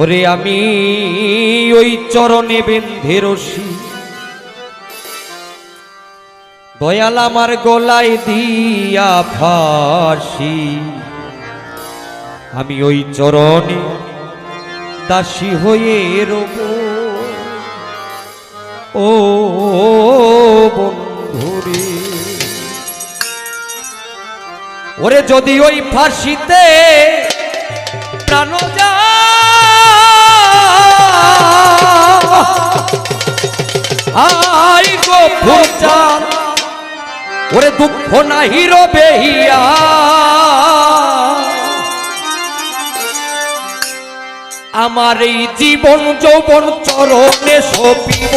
ওরে আমি ওই চরণে বেন্ধে রশি দয়াল আমার গলায় দিয়া ফাঁসি। আমি ওই চরণে দাসী হয়ে রব। ও বন্ধুরে ওরে যদি ওই ফাঁসিতে ওরে দুঃখ নাহি রবে হিয়া আমার এই জীবন যৌবন চরণে সপিব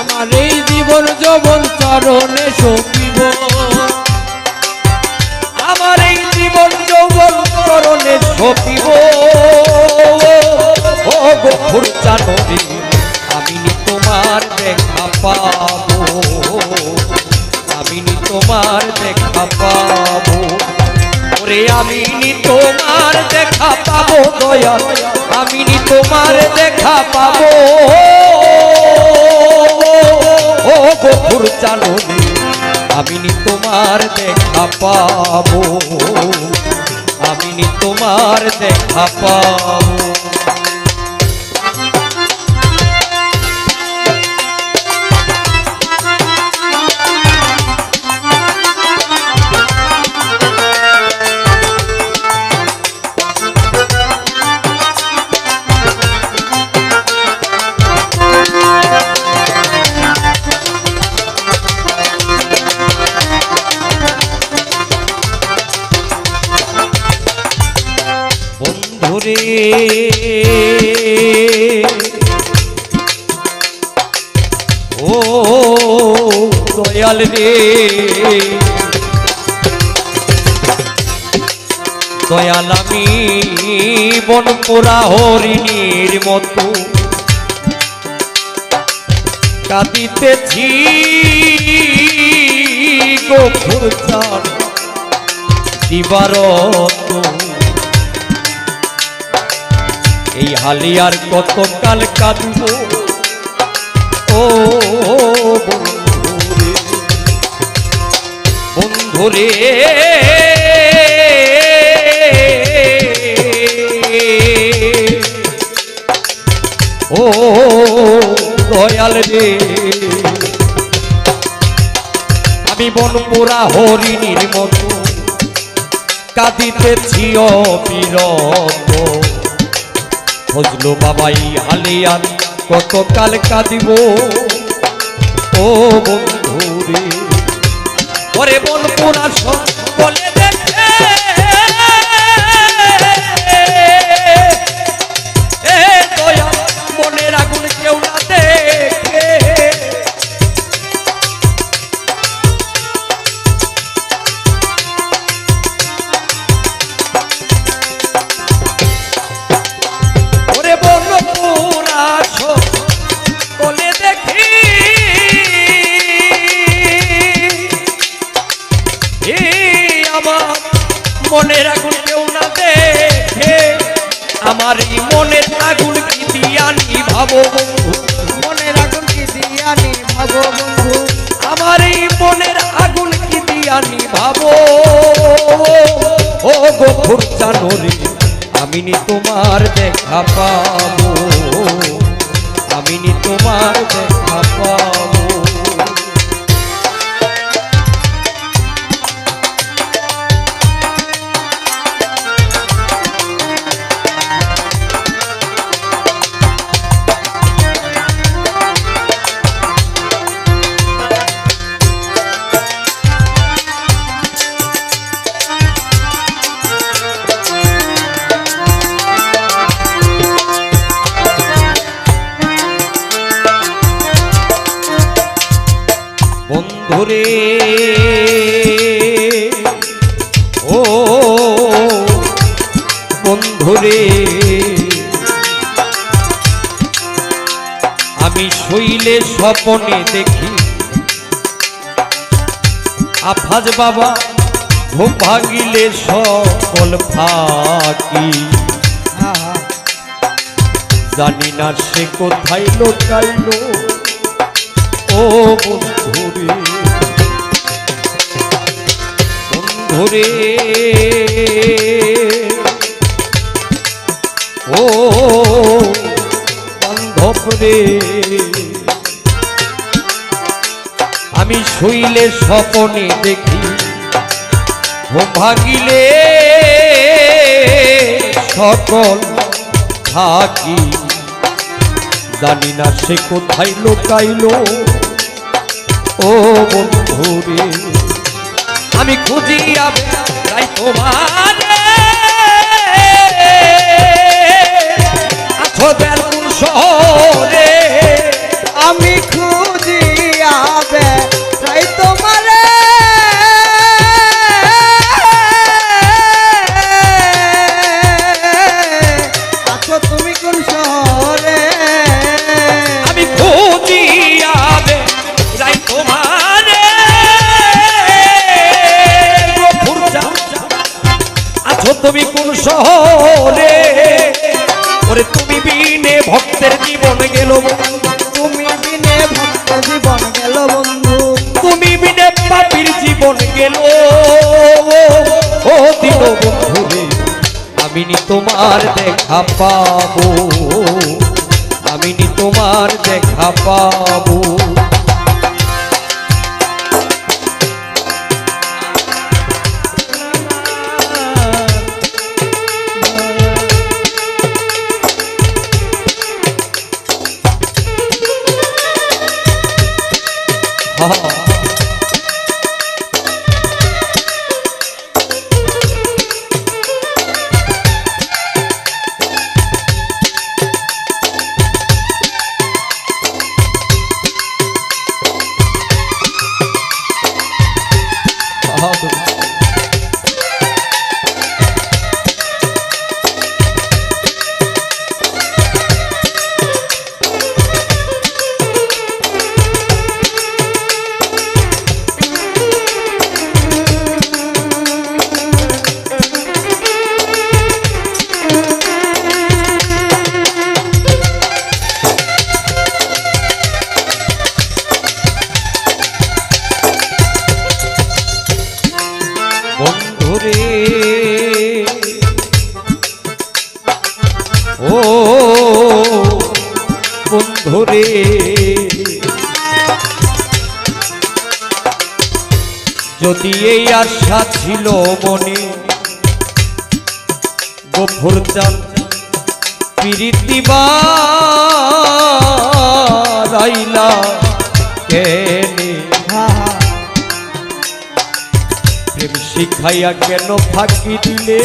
আমার এই জীবন যৌবন চরণে সপিব আমার এই জীবন যৌবন চরণে ফুরচানরে আমি তোমার দেখা পাবো। আমি তোমার দেখা পাবো। ওরে আমি তোমার দেখা পাবো দয়াল আমি তোমার দেখা পাবো। ও গো ফুরচানরে আমি নি তোমার দেখা পাবো। আমি নি তোমার দেখা পাবো। বন্ধুরে ও দয়াল রে। দয়াল আমি বন পোড়া হরিণীর মতো। কাঁদিতেছি গো ফুরচান দিবারত এই হালিয়ার কত কাল কাঁদব? ও বন্ধুরে। ও দয়াল রে, আমি বনপুরা হরিণীর মতো কাঁদিতেছি অবিরত। ফজলু বাবাই হালিয়ান কতকাল কাঁদিব? ও বন্ধুরে ওরে সব বলে ও গো ফুরচানরে আমি নি তোমার দেখা পাবো। বন্ধুরে ও বন্ধুরে, আমি শৈলে স্বপনে দেখি। আফাজ বাবা, ঘুম ভাঙিলে সকল ফাঁকি। জানি না সে কোথায় লোকাইল। বন্ধুরে। বন্ধুরে। ও বান্ধব রে আমি শুইলে স্বপনে দেখি ভাঙিলে সকল থাকি জানি না সে কোথায় লোকাইলো। ও বন্ধুরে আমি খুঁজিয়া তাই তোমার। আছো বেলুন শহরে তোমার দেখা পাবো। আমি তোমার দেখা পাবো। বন্ধুরে ও বন্ধুরে যদি এই আশা ছিল মনে গফুর চান প্রীতি বাইলা কেনে? শিখাইয়া কেন ফাঁকি দিলে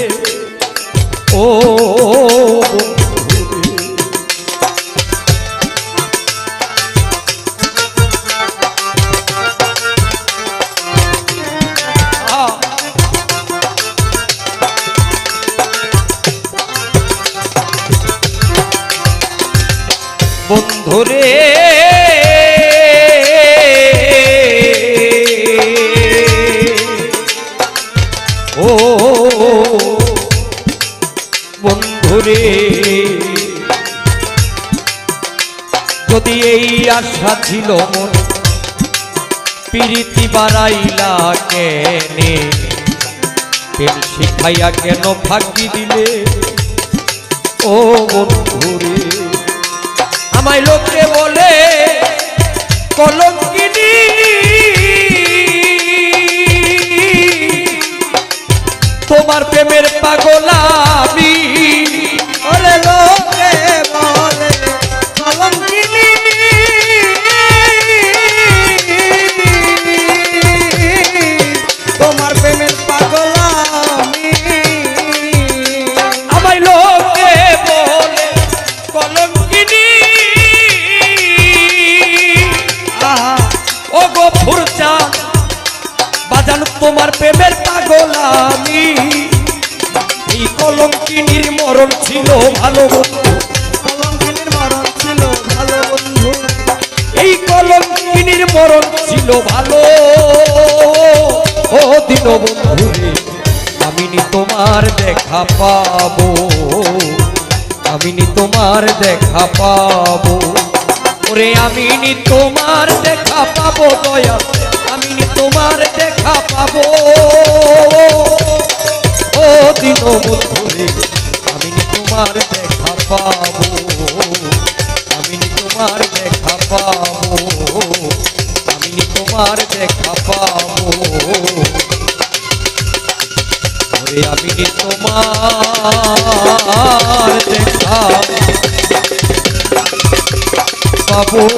ও বন্ধুরে। বন্ধুরে যদি এই আশা ছিল মন, প্রীতি বাড়াইলা কেনে? শিখাইয়া কেন ফাঁকি দিলে? ও বন্ধুরে, আমায় লোকে বলে, কলঙ্কিনী। তোমার প্রেমের পাগলামি ওরে প্রেমের পাগল আমি এই কলঙ্কিনীর মরণ ছিল ভালো বন্ধু। কলঙ্কিনীর মরণ ছিল ভালো বন্ধু। এই কলঙ্কিনীর মরণ ছিল ভালো। ও দিন বন্ধু রে নি তোমার দেখা পাবো। আমি নি তোমার দেখা পাবো। ওরে আমি নি তোমার দেখা পাবো দয়া আমি নি তোমার দেখা পাবো। ও দিন বন্ধুরে আমি তোমার দেখা পাবো। আমি তোমার দেখা পাবো। আমি তোমার দেখা পাবো। আমি তোমার দেখা পাবো।